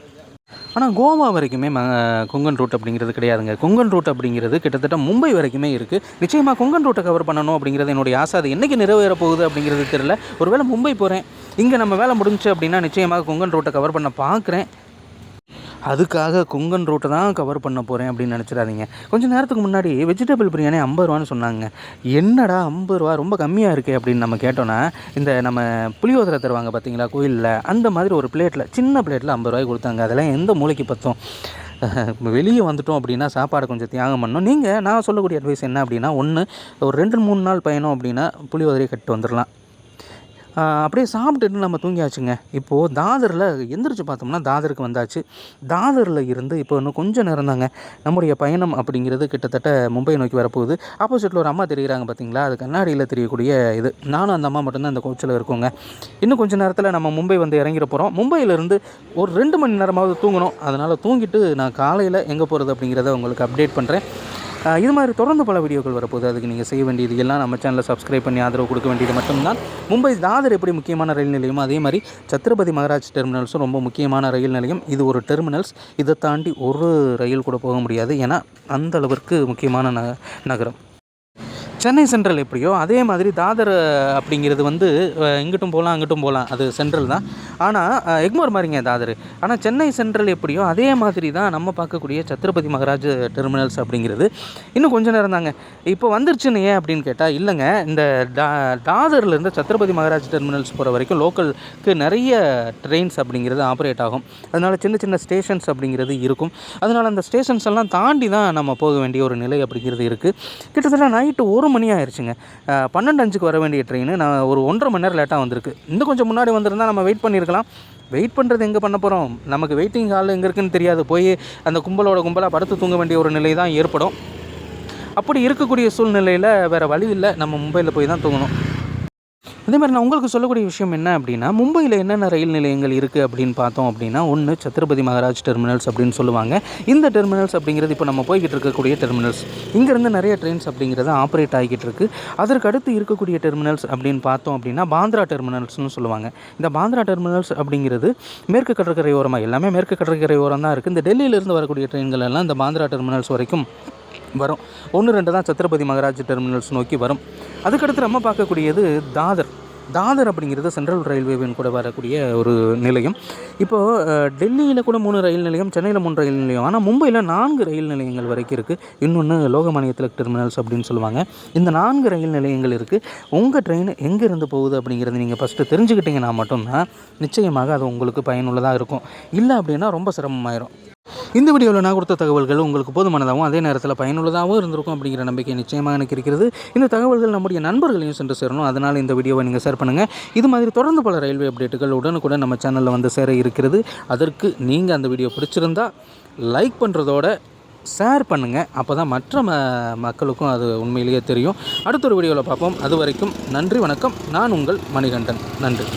ஆனால் கோவா வரைக்குமே ம கொங்கன் ரூட் அப்படிங்கிறது கிடையாதுங்க. கொங்கன் ரூட் அப்படிங்கிறது கிட்டத்தட்ட மும்பை வரைக்குமே இருக்குது நிச்சயமாக கொங்கன் ரூட்டை கவர் பண்ணணும் அப்படிங்கிறது என்னுடைய ஆசை. அது என்றைக்கு நிறைவேற போகுது அப்படிங்கிறது தெரியல. ஒருவேளை மும்பை போகிறேன் இங்கே நம்ம வேலை முடிஞ்சுச்சு அப்படின்னா நிச்சயமாக கொங்கன் ரூட்டை கவர் பண்ண பார்க்குறேன். அதுக்காக குங்கன் ரூட்டை தான் கவர் பண்ண போகிறேன் அப்படின்னு நினச்சிடாதீங்க. கொஞ்சம் நேரத்துக்கு முன்னாடி வெஜிடபிள் பிரியாணி ஐம்பது ரூபான்னு சொன்னாங்க. என்னடா ஐம்பது ரூபா? ரொம்ப கம்மியாக இருக்குது அப்படின்னு நம்ம கேட்டோன்னா இந்த நம்ம புளியோதரை தருவாங்க பார்த்தீங்களா கோயிலில் அந்த மாதிரி ஒரு பிளேட்டில் சின்ன பிளேட்டில் ஐம்பது ரூபாய் கொடுத்தாங்க. அதெல்லாம் எந்த மூளைக்கு பத்தும்? வெளியே வந்துட்டோம் அப்படின்னா சாப்பாடு கொஞ்சம் தியாகம் பண்ணணும். நீங்கள் நான் சொல்லக்கூடிய அட்வைஸ் என்ன அப்படின்னா ஒன்று ஒரு ரெண்டு மூணு நாள் பயணம் அப்படின்னா புளியோதரையை கட்டு வந்துடலாம். அப்படியே சாப்பிட்டுட்டு நம்ம தூங்கியாச்சுங்க. இப்போது தாதரில் எந்திரிச்சு பார்த்தோம்னா தாதருக்கு வந்தாச்சு. தாதரில் இருந்து இப்போ இன்னும் கொஞ்சம் நேரம் தாங்க நம்முடைய பயணம் அப்படிங்கிறது கிட்டத்தட்ட மும்பை நோக்கி வரப்போகுது. ஆப்போசிட்டில் ஒரு அம்மா தெரிகிறாங்க பார்த்தீங்களா? அது கண்ணாடியில் தெரியக்கூடிய இது. நானும் அந்த அம்மா மட்டும்தான் அந்த கோச்சில் இருக்கோங்க. இன்னும் கொஞ்சம் நேரத்தில் நம்ம மும்பை வந்து இறங்கிட போகிறோம் மும்பையிலேருந்து ஒரு ரெண்டு மணி நேரமாவது தூங்கணும். அதனால் தூங்கிட்டு நான் காலையில் எங்கே போகிறது அப்படிங்கிறத உங்களுக்கு அப்டேட் பண்ணுறேன் இது மாதிரி தொடர்ந்து பல வீடியோக்கள் வரப்போகுது. அதுக்கு நீங்கள் செய்ய வேண்டியது எல்லாம் நம்ம சேனலை சப்ஸ்கிரைப் பண்ணி ஆதரவு கொடுக்க வேண்டியது மட்டும்தான். மும்பை தாதர் எப்படி முக்கியமான ரயில் நிலையமோ? அதே மாதிரி சத்ரபதி மகாராஜ் டெர்மினல்ஸும் ரொம்ப முக்கியமான ரயில் நிலையம். இது ஒரு டெர்மினல்ஸ் இதை தாண்டி ஒரு ரயில் கூட போக முடியாது. ஏன்னா அந்த அளவிற்கு முக்கியமான ந நகரம். சென்னை சென்ட்ரல் எப்படியோ அதே மாதிரி தாதர் அப்படிங்கிறது வந்து இங்கிட்டும் போகலாம் அங்கிட்டும் போகலாம் அது சென்ட்ரல் தான். ஆனால் எக்மோர் மாதிரிங்க தாதர். ஆனால் சென்னை சென்ட்ரல் எப்படியோ அதே மாதிரி தான் நம்ம பார்க்கக்கூடிய சத்ரபதி மகாராஜ் டெர்மினல்ஸ் அப்படிங்கிறது. இன்னும் கொஞ்சம் நேரம் தாங்க. இப்போ வந்துருச்சுன்னு ஏன் அப்படின்னு கேட்டால் இல்லைங்க. இந்த டா தாதர்லேருந்து சத்ரபதி மகாராஜ் டெர்மினல்ஸ் போகிற வரைக்கும் லோக்கலுக்கு நிறைய ட்ரெயின்ஸ் அப்படிங்கிறது ஆப்ரேட் ஆகும். அதனால் சின்ன சின்ன ஸ்டேஷன்ஸ் அப்படிங்கிறது இருக்கும். அதனால் அந்த ஸ்டேஷன்ஸ் எல்லாம் தாண்டி தான் நம்ம போக வேண்டிய ஒரு நிலை அப்படிங்கிறது இருக்குது கிட்டத்தட்ட நைட்டு ஒரு மணி ஆயிடுச்சுங்க பன்னெண்டு அஞ்சுக்கு வர வேண்டிய ட்ரெயின் நான் ஒரு ஒன்றரை மணி நேரம் லேட்டாக வந்திருக்கு. இன்னும் கொஞ்சம் முன்னாடி வந்திருந்தால் நம்ம வெயிட் பண்ணியிருக்கலாம் வெயிட் பண்ணுறது எங்கே பண்ண போகிறோம் நமக்கு வெயிட்டிங் ஹால் எங்கே இருக்குன்னு தெரியாது. போய் அந்த கும்பலோட கும்பலாக படுத்து தூங்க வேண்டிய ஒரு நிலை தான் ஏற்படும். அப்படி இருக்கக்கூடிய சூழ்நிலையில் வேறு வழி இல்லை. நம்ம மும்பையில் போய் தான் தூங்கணும். அதே மாதிரி நான் உங்களுக்கு சொல்லக்கூடிய விஷயம் என்ன அப்படின்னா மும்பையில் என்னென்ன ரயில் நிலையங்கள் இருக்குது அப்படின்னு பார்த்தோம் அப்படின்னா ஒன்று சத்ரபதி மகாராஜ் டெர்மினல்ஸ் அப்படின்னு சொல்லுவாங்க. இந்த டெர்மினல்ஸ் அப்படிங்கிறது இப்போ நம்ம போய்கிட்டு இருக்கக்கூடிய டெர்மினல்ஸ் இங்கேருந்து நிறைய ட்ரெயின்ஸ் அப்படிங்கிறது ஆப்ரேட் ஆகிக்கிட்டு இருக்கு. அதற்கு அடுத்து இருக்கக்கூடிய டெர்மினல்ஸ் அப்படின்னு பார்த்தோம் அப்படின்னா பாந்திரா டெர்மினல்ஸ்னு சொல்லுவாங்க. இந்த பாந்திரா டெர்மினல்ஸ் அப்படிங்கிறது மேற்கு கடற்கரை ஓரமாக எல்லாமே மேற்கு கடற்கரை ஓரம் தான் இருக்குது இந்த டெல்லியிலேருந்து வரக்கூடிய ட்ரெயின்கள் எல்லாம் இந்த பாந்திரா டெர்மினல்ஸ் வரைக்கும் வரும். ஒன்று ரெண்டு தான் சத்ரபதி மகாராஜ் டெர்மினல்ஸ் நோக்கி வரும். அதுக்கடுத்து நம்ம பார்க்கக்கூடியது தாதர். தாதர் அப்படிங்கிறது சென்ட்ரல் ரயில்வேவின் கூட வரக்கூடிய ஒரு நிலையம். இப்போது டெல்லியில் கூட மூணு ரயில் நிலையம் சென்னையில் மூணு ரயில் நிலையம். ஆனால் மும்பையில் நான்கு ரயில் நிலையங்கள் வரைக்கும் இருக்குது இன்னொன்று லோகமானிய திலக் டெர்மினல்ஸ் அப்படின்னு சொல்லுவாங்க. இந்த நான்கு ரயில் நிலையங்கள் இருக்குது உங்கள் ட்ரெயின் எங்கேருந்து போகுது அப்படிங்கிறது நீங்கள் ஃபஸ்ட்டு தெரிஞ்சுக்கிட்டீங்கன்னா மட்டும்தான் நிச்சயமாக அது உங்களுக்கு பயனுள்ளதாக இருக்கும். இல்லை அப்படின்னா ரொம்ப சிரமமாயிரும். இந்த வீடியோவில் நான் கொடுத்த தகவல்கள் உங்களுக்கு போதுமானதாகவும் அதே நேரத்தில் பயனுள்ளதாகவும் இருந்திருக்கும் அப்படிங்கிற நம்பிக்கை நிச்சயமாக எனக்கு இருக்கிறது. இந்த தகவல்கள் நம்முடைய நண்பர்களையும் சென்று சேரணும். அதனால் இந்த வீடியோவை நீங்கள் ஷேர் பண்ணுங்கள் இது மாதிரி தொடர்ந்து பல ரயில்வே அப்டேட்டுகள் உடனுக்குடன் நம்ம சேனலில் வந்து சேர இருக்கிறது. அதற்கு நீங்கள் அந்த வீடியோ பிடிச்சிருந்தா லைக் பண்ணுறதோட ஷேர் பண்ணுங்கள் அப்போ தான் மற்ற ம மக்களுக்கும் அது உண்மையிலேயே தெரியும். அடுத்த ஒரு வீடியோவில் பார்ப்போம். அது வரைக்கும் நன்றி வணக்கம். நான் உங்கள் மணிகண்டன். நன்றி.